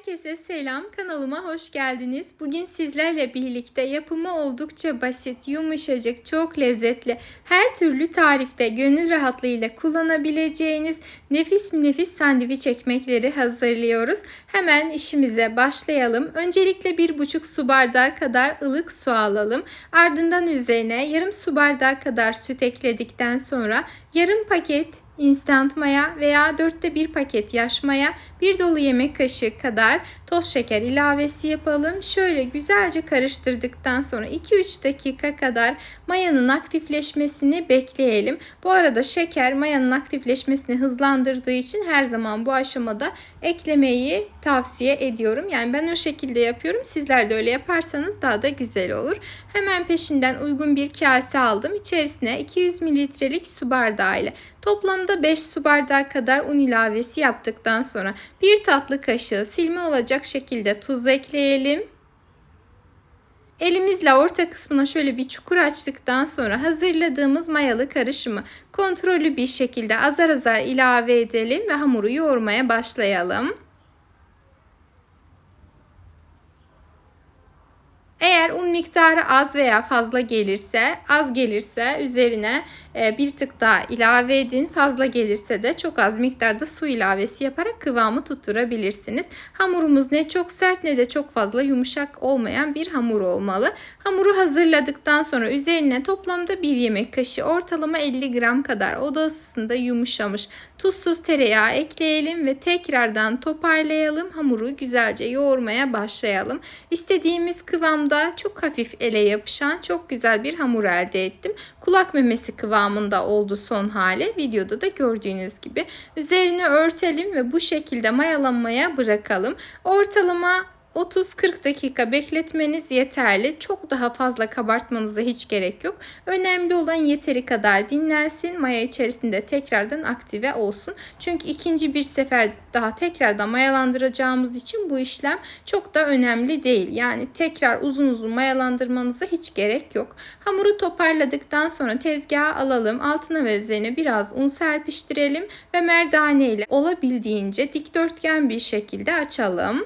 Herkese selam, kanalıma hoş geldiniz. Bugün sizlerle birlikte yapımı oldukça basit, yumuşacık, çok lezzetli, her türlü tarifte gönül rahatlığıyla kullanabileceğiniz nefis nefis sandviç ekmekleri hazırlıyoruz. Hemen işimize başlayalım. Öncelikle bir buçuk su bardağı kadar ılık su alalım. Ardından üzerine yarım su bardağı kadar süt ekledikten sonra yarım paket instant maya veya dörtte bir paket yaş maya, bir dolu yemek kaşığı kadar toz şeker ilavesi yapalım. Şöyle güzelce karıştırdıktan sonra 2-3 dakika kadar mayanın aktifleşmesini bekleyelim. Bu arada şeker mayanın aktifleşmesini hızlandırdığı için her zaman bu aşamada eklemeyi tavsiye ediyorum. Yani ben o şekilde yapıyorum. Sizler de öyle yaparsanız daha da güzel olur. Hemen peşinden uygun bir kase aldım. İçerisine 200 mililitrelik su bardağı ile toplamda 5 su bardağı kadar un ilavesi yaptıktan sonra bir tatlı kaşığı silme olacak şekilde tuz ekleyelim. Elimizle orta kısmına şöyle bir çukur açtıktan sonra hazırladığımız mayalı karışımı kontrollü bir şekilde azar azar ilave edelim ve hamuru yoğurmaya başlayalım. Eğer miktarı az veya fazla gelirse, az gelirse üzerine e, bir tık daha ilave edin. Fazla gelirse de çok az miktarda su ilavesi yaparak kıvamı tutturabilirsiniz. Hamurumuz ne çok sert ne de çok fazla yumuşak olmayan bir hamur olmalı. Hamuru hazırladıktan sonra üzerine toplamda bir yemek kaşığı ortalama 50 gram kadar oda ısısında yumuşamış tuzsuz tereyağı ekleyelim ve tekrardan toparlayalım. Hamuru güzelce yoğurmaya başlayalım. İstediğimiz kıvamda çok hafif ele yapışan çok güzel bir hamur elde ettim. Kulak memesi kıvamında oldu son hali. Videoda da gördüğünüz gibi. Üzerini örtelim ve bu şekilde mayalanmaya bırakalım. Ortalama 30-40 dakika bekletmeniz yeterli. Çok daha fazla kabartmanıza hiç gerek yok. Önemli olan yeteri kadar dinlensin. Maya içerisinde tekrardan aktive olsun. Çünkü ikinci bir sefer daha tekrardan mayalandıracağımız için bu işlem çok da önemli değil. Yani tekrar uzun uzun mayalandırmanıza hiç gerek yok. Hamuru toparladıktan sonra tezgaha alalım. Altına ve üzerine biraz un serpiştirelim ve merdane ile olabildiğince dikdörtgen bir şekilde açalım.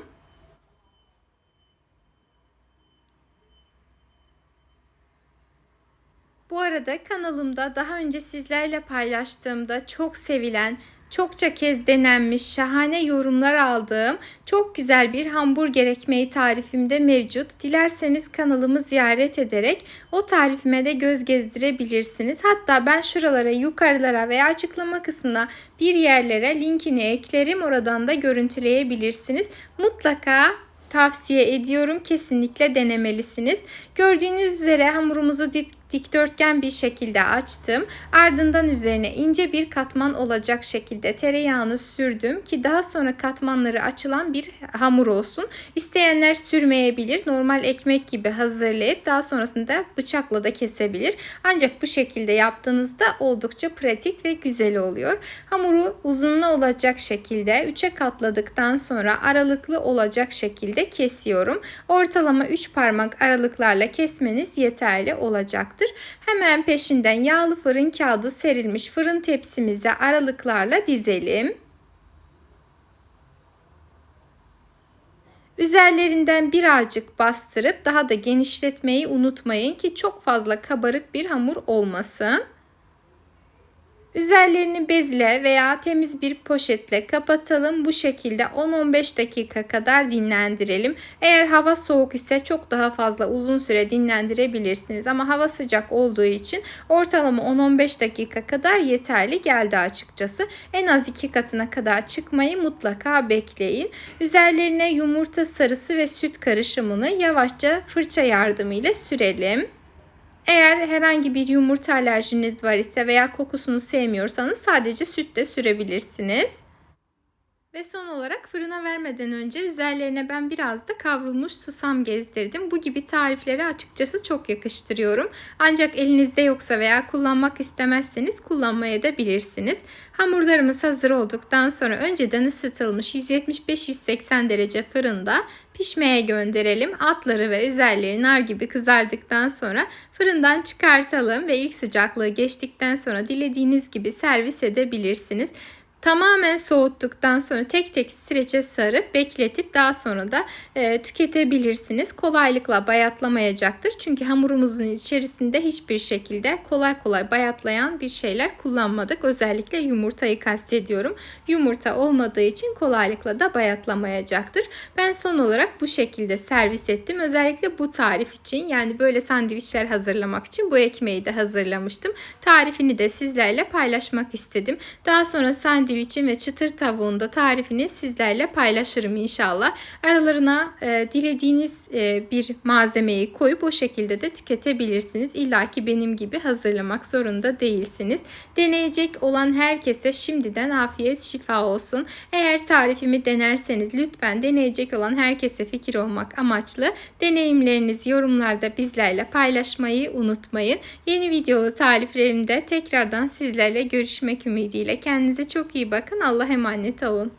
Bu arada kanalımda daha önce sizlerle paylaştığımda çok sevilen, çokça kez denenmiş, şahane yorumlar aldığım çok güzel bir hamburger ekmeği tarifimde mevcut. Dilerseniz kanalımı ziyaret ederek o tarifime de göz gezdirebilirsiniz. Hatta ben şuralara, yukarılara veya açıklama kısmına bir yerlere linkini eklerim. Oradan da görüntüleyebilirsiniz. Mutlaka tavsiye ediyorum. Kesinlikle denemelisiniz. Gördüğünüz üzere hamurumuzu dikdörtgen bir şekilde açtım. Ardından üzerine ince bir katman olacak şekilde tereyağını sürdüm ki daha sonra katmanları açılan bir hamur olsun. İsteyenler sürmeyebilir. Normal ekmek gibi hazırlayıp daha sonrasında bıçakla da kesebilir. Ancak bu şekilde yaptığınızda oldukça pratik ve güzel oluyor. Hamuru uzunlu olacak şekilde 3'e katladıktan sonra aralıklı olacak şekilde kesiyorum. Ortalama 3 parmak aralıklarla kesmeniz yeterli olacaktır olacaktır. Hemen peşinden yağlı fırın kağıdı serilmiş fırın tepsimize aralıklarla dizelim. Üzerlerinden birazcık bastırıp daha da genişletmeyi unutmayın ki çok fazla kabarık bir hamur olmasın. Üzerlerini bezle veya temiz bir poşetle kapatalım. Bu şekilde 10-15 dakika kadar dinlendirelim. Eğer hava soğuk ise çok daha fazla uzun süre dinlendirebilirsiniz. Ama hava sıcak olduğu için ortalama 10-15 dakika kadar yeterli geldi açıkçası. En az 2 katına kadar çıkmayı mutlaka bekleyin. Üzerlerine yumurta sarısı ve süt karışımını yavaşça fırça yardımıyla sürelim. Eğer herhangi bir yumurta alerjiniz var ise veya kokusunu sevmiyorsanız sadece süt de sürebilirsiniz. Ve son olarak fırına vermeden önce üzerlerine ben biraz da kavrulmuş susam gezdirdim. Bu gibi tarifleri açıkçası çok yakıştırıyorum. Ancak elinizde yoksa veya kullanmak istemezseniz kullanmaya da bilirsiniz. Hamurlarımız hazır olduktan sonra önceden ısıtılmış 175-180 derece fırında pişmeye gönderelim. Altları ve üzerleri nar gibi kızardıktan sonra fırından çıkartalım ve ilk sıcaklığı geçtikten sonra dilediğiniz gibi servis edebilirsiniz. Tamamen soğuttuktan sonra tek tek streçe sarıp bekletip daha sonra da e, tüketebilirsiniz. Kolaylıkla bayatlamayacaktır. Çünkü hamurumuzun içerisinde hiçbir şekilde kolay kolay bayatlayan bir şeyler kullanmadık. Özellikle yumurtayı kastediyorum. Yumurta olmadığı için kolaylıkla da bayatlamayacaktır. Ben son olarak bu şekilde servis ettim. Özellikle bu tarif için yani böyle sandviçler hazırlamak için bu ekmeği de hazırlamıştım. Tarifini de sizlerle paylaşmak istedim. Daha sonra sandviçin ve çıtır tavuğun da tarifini sizlerle paylaşırım inşallah. Aralarına e, dilediğiniz e, bir malzemeyi koyup o şekilde de tüketebilirsiniz. İlla ki benim gibi hazırlamak zorunda değilsiniz. Deneyecek olan herkese şimdiden afiyet şifa olsun. Eğer tarifimi denerseniz lütfen deneyecek olan herkese fikir olmak amaçlı deneyimlerinizi yorumlarda bizlerle paylaşmayı unutmayın. Yeni videolu tariflerimde tekrardan sizlerle görüşmek ümidiyle. Kendinize çok iyi bakın. Allah emanet olun.